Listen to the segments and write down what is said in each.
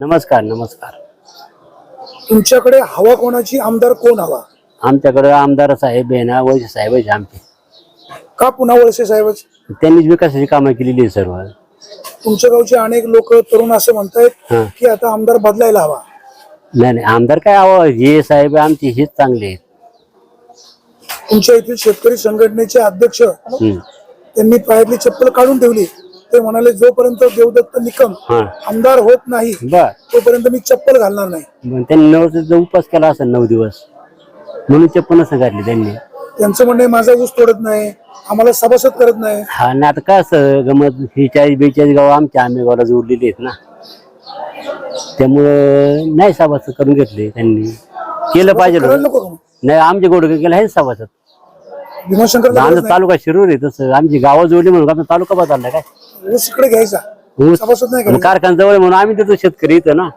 नमस्कार नमस्कार. तुमच्याकडे हवा कोणाची? आमदार कोण हवा? आमच्याकडे आमदार साहेब आहे ना वैसे साहेब आहे आमचे का पुन्हा वळसे साहेबच त्यांनीच विकासाची कामं केलेली आहे सर्व. तुमच्या गावचे अनेक लोक तरुण असं म्हणतायत हा. की आता आमदार बदलायला हवा. नाही नाही आमदार काय हवं हे साहेब आमचे हेच चांगले आहेत. तुमच्या येथील शेतकरी संघटनेचे अध्यक्ष हम्म. त्यांनी पायातली चप्पल काढून ठेवली. ते म्हणाले जोपर्यंत देवदत्त निकम हा. आमदार होत नाही बर. तोपर्यंत मी चप्पल घालणार नाही. मग त्यांनी नऊ दिवसाचा उपवास केला असेल नऊ दिवस म्हणून चप्पल नसं घातली त्यांनी. त्यांचं म्हणणं आहे, माझा ऊस तोडत नाही आम्हाला सभासद करत नाही. हा ना आता काय असं गमत ही चाळीस बेचाळीस गाव आमच्या आंबेगावला जोडलेली आहेत ना. त्यामुळं नाही सभासद करून घेतले त्यांनी. केलं पाहिजे करायला होतं. नको का मग? नाही आमचे गोडके केलं आहे सभासद. आमचा तालुका शिरूर आहे तसं. आमची गावं जोडली म्हणून आपला तालुका बदलला काय. ऊस इकडे घ्यायचा. ऊस. सभासद नाही करायचा. कारखाना जवळ आहे म्हणून आम्ही तिथं शेतकरी इथं ना.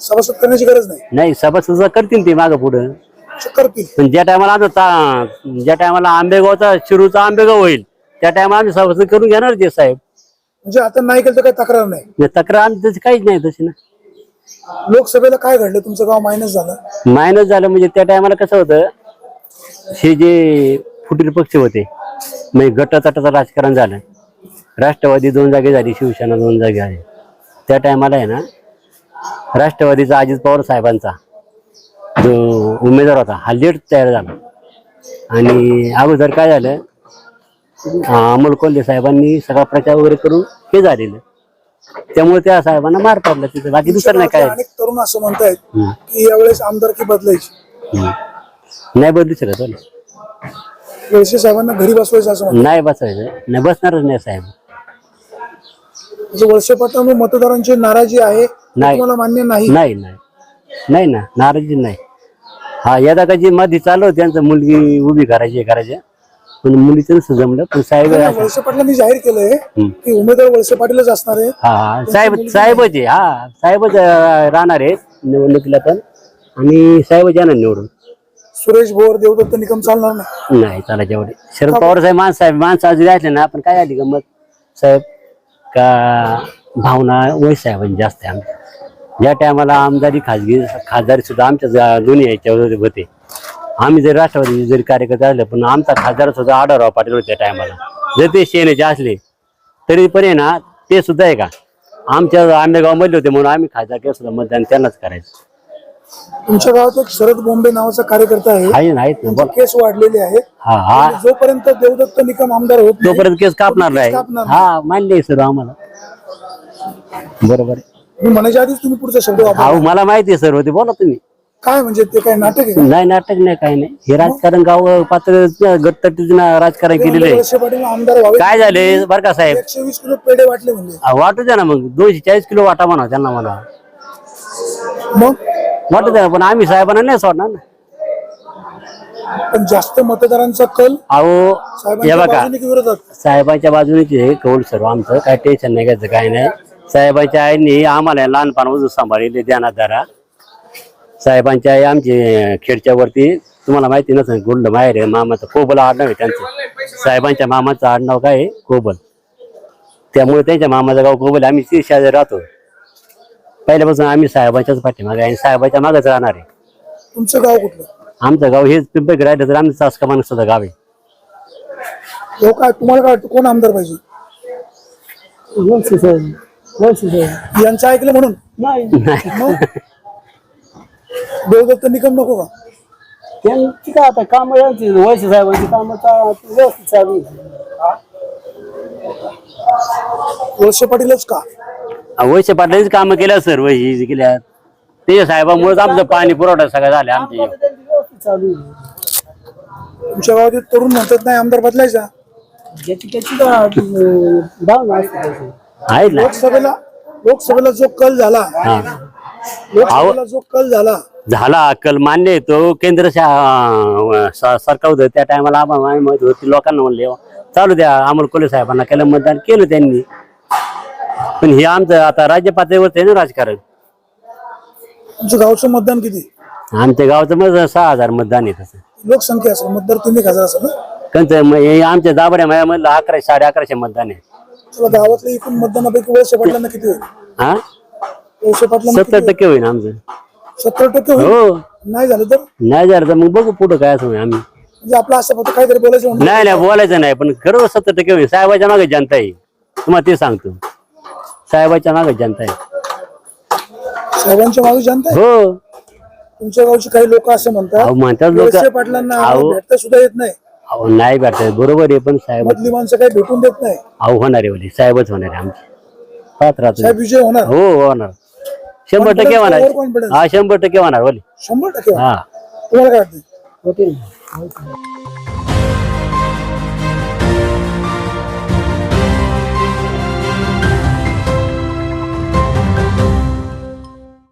सभासद करण्याची गरज नाही. नाही सभासद करतील ते मागं पुढं. करतील. पण ज्या टायमाला आमचं ता- ज्या टायमाला आंबेगावचा शिरूरचा आंबेगाव होईल त्या टायमाला आम्ही सभासद करून घेणार ते साहेब. म्हणजे आता नाही केलं तर काही तक्रार नाही. तक्रार आमची तशी काहीच नाही तशी ना. लोकसभेला काय घडलं? तुमचं गाव मायनस झालं. मायनस झालं म्हणजे त्या टायमाला कसं होतं? हे जे फुटीर पक्ष होते. म्हणजे गटातटाचं राजकारण झालं. राष्ट्रवादी दोन जागे झाली शिवसेना दोन जागे झाली त्या टायमाला आहे ना राष्ट्रवादीचा अजित पवार साहेबांचा जो उमेदवार होता हा लेट तयार झाला. आणि अगोदर काय झालं अमोल कोल्हे साहेबांनी सगळा प्रचार वगैरे करून हे झालेलं. त्यामुळे त्या साहेबांना मार पडला तिथं. बाकी दुसरं नाही काय. तरुण असं म्हणतायत. की यावेळेस आमदारकी बदलायची. नाही बदलू शकत हो. वळसे साहेबांना घरी बसवायचं असं म्हणतात? नाही बसायचं नाही बसणारच नाही साहेब. म्हणजे वळसे पाटलांवर मतदारांची नाराजी आहे नाही. तुम्हाला मान्य नाही? नाही नाही. नाही ना नाराजी नाही. हा यदा कधी मध्ये चालू होतं त्यांचं मुलगी उभी करायची हे करायची. पण मुलीचं नसतं जमलं पण साहेब नाही, वळसे पाटलांनी जाहीर केलंय. की उमेदवार वळसे पाटीलच असणार आहे. हा हा. साहेब साहेबच आहे. हा साहेबच अं, राहणार आहेत निवडणुकीला पण. आणि साहेबच येणार निवडून. सुरेश भोर देवदत्त निकम चालणार नाही. नाही चालायचे एवढे शरद पवार साहेब माणसं साहेब माणसं आज असले ना आपण काय झाली गंमत? साहेब का भावना वय साहेबांची जास्त आहे आमच्या ज्या टायमाला आमदारी खाजगी खासदारी सुद्धा आमच्या जा- दोन्ही याच्यावर होते आम्ही जरी राष्ट्रवादी जरी कार्यकर्ते असले पण आमचा खासदार सुद्धा आढळराव पाटील होते त्या टायमाला जर ते सेनेचे असले तरी पण आहे ना ते सुद्धा आहे का? आमच्या आंबेगाव मधले होते म्हणून आम्ही खासदार केलं सुद्धा मतदान त्यांनाच करायचं. तुमच्या गावात एक शरद बोंबे नावाचा कार्यकर्ता आहे. ना आहेत बोला. केस वाढलेले आहेत हा हा. आणि जोपर्यंत देवदत्त निकम आमदार होत नाही, तोपर्यंत केस कापणार नाही. कापणार हा मान्य आहे सर आम्हाला. बरोबर आहे. मी म्हणायच्या आधीच तुम्ही पुढचा शब्द वापर अहो मला माहिती आहे सर्व ते बोला तुम्ही. काय म्हणजे ते काय नाटक आहे का? नाही नाटक नाही काही नाही. हे राजकारण गाव पातळ गटतटीचं राजकारण केलेलं आहे. वळसे पाटील आमदार व्हावे काय झाले बरं का साहेब? एकशे वीस किलो पेढे वाटले म्हणजे अहो, वाटू द्या ना मग. दोनशे चाळीस किलो वाटा म्हणा त्यांना म्हणा. मग? वाटू द्या पण आम्ही साहेबांना नाही सोडणार ना. पण जास्त मतदारांचा कल अहो हे साहेबांच्या बघा बाजूने की विरोधात? साहेबांच्या बाजूनेच हे कौल सर्व आमचं काय टेन्शन नाही घ्यायचं काय नाही. साहेबांच्या आईने आम्हाला लहानपणापासून सांभाळले ध्यानात धरा. साहेबांच्या आई आमची खेडच्या वरती तुम्हाला माहिती नसेल गुंड माहेर आहे मामाचं कोबल आडनाव आहे त्यांचं. साहेबांच्या मामाचं आडनाव काय आहे? कोबल. त्यामुळे त्यांच्या मामाचं गाव कोबल आहे. आम्ही ते शेजारी राहतो. पहिल्यापासून आम्ही साहेबांच्याच पाठीमागे आहे आणि साहेबांच्या मागच राहणार आहे. तुमचं गाव कुठलं? आमचं गाव हेच पिंपळी राहिलं तर आमचं सासकामान सुद्धा गाव आहे. हो काय तुम्हाला काय वाटतं कोण आमदार पाहिजे? यांचं ऐकलं म्हणून? मग? देवदत्त निकम नको का? त्यांची काय आता काम यांची वैसे साहेबांची काम व्यवस्थित चालू वळसे पाटीलच का? वैसे पाटलांनीच कामं केल्या सर वैसे केल्या ते साहेबामुळेच आमचं पाणी पुरवठा सगळं झालं आमच्या. तुमच्या गावात तरुण म्हणतात नाही आमदार बदलायचा? आहेत ना. लोकसभेला लोकसभेला जो कल झाला हा. लोकसभेला जो कल झाला झाला अक्कल मान्य आहे तो केंद्र शा- स- सरकार होतं त्या टायमाला आम्हाला माहिती माहीत होती लोकांना म्हणले चालू द्या अमोल कोल्हे साहेबांना केलं मतदान केलं त्यांनी. पण हे आमचं आता राज्य पातळीवर आहे ना राजकारण. तुमच्या गावचं मतदान किती? आमच्या गावाचं मग सहा हजार मतदान आहे तसं. लोकसंख्या असेल मतदार एक हजार असेल ना? कंच मग हे आमच्या दाबड्या मधलं अकराशे साडे अकराशे मतदान आहे. तुला गावातल्या एकूण मतदानापैकी वळसे पाटलांना किती होईल? हा? वळसे पाटला सत्तर टक्के होईल आमचं. सत्तर टक्के होईल? हो. नाही झालं तर? नाही झालं तर मग बघू पुढं काय असं होईल आम्ही. म्हणजे आपलं असं फक्त काहीतरी बोलायचं म्हणून. नाही नाही बोलायचं नाही पण खरं सत्तर टक्के होईल. साहेबाच्या मागे जनता आहे. तुम्हाला ते सांगतो. साहेबाच्या मागे जनता आहे. साहेबांच्या मागे जनता आहे. हो. तुमच्या गावची काही लोक असं म्हणतात अहो म्हणतात लोक. वळसे पाटलांना आम्हाला अहो. भेटता सुद्धा येत नाही. अहो नाही भेटत. बरोबर आहे पण साहेब मधली माणसं काही भेटून देत नाही. अहो होणार आहे साहेबच होणार आहे आमचे. पाहत राहतो. साहेब विजय होणार? हो होणार. शंभर टक्के होणार. over confidence. हा शंभर टक्के होणार बोली शंभर टक्के होणार. हा. तुम्हाला काय वाटतं